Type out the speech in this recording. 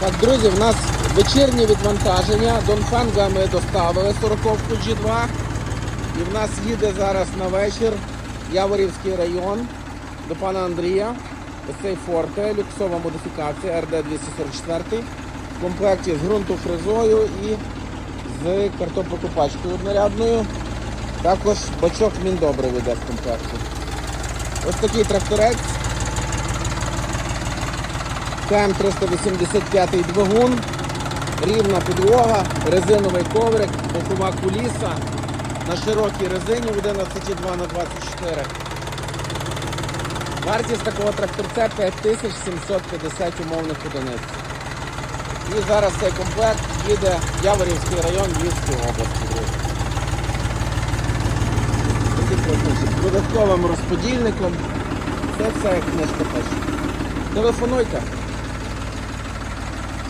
Так, друзі, в нас вечірнє відвантаження. Донфенга ми доставили 40-ку G2. І в нас їде зараз на вечір Яворівський район до пана Андрія. Ось цей форте, люксова модифікація РД-244 в комплекті з ґрунтофрезою і з картоплокопачкою однорядною. Також бачок міндобрив йде в комплекті. Ось такий тракторець. КМ385 двигун, рівна підлога, резиновий коврик, бокова куліса на широкій резині 11,2 на 24. Вартість такого тракторця 5750 умовних одиниць. І зараз цей комплект їде в Яворівський район Львівської області. З додатковим розподільником. Це все книжка пише. Телефонуйте.